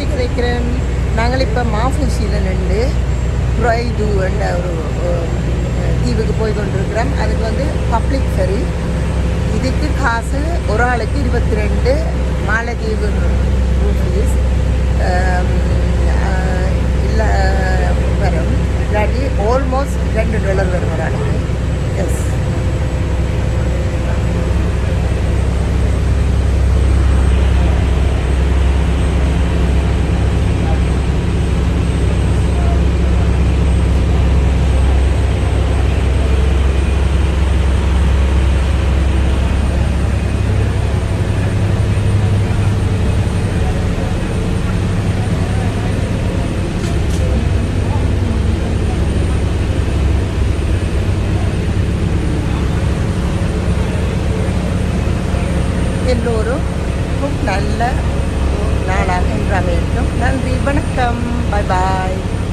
ஜோதி கிடைக்கிறேன். நாங்கள் இப்போ மாஃபூசியில் நின்று ப்ரைது என்ற ஒரு தீவுக்கு போய் கொண்டிருக்கிறோம். அதுக்கு வந்து பப்ளிக் ஃபெரி இதுக்கு காசு ஒரு ஆளுக்கு இருபத்தி ரெண்டு மாலத்தீவு ரூபீஸ் இல்லை வரும். இல்லாட்டி ஆல்மோஸ்ட் ரெண்டு டாலர் வரும் ஒரு ஆளுக்கு. எல்லோரும் நல்ல நாளாக என்று அமையட்டும் நன்றி வணக்கம். பாய் பாய்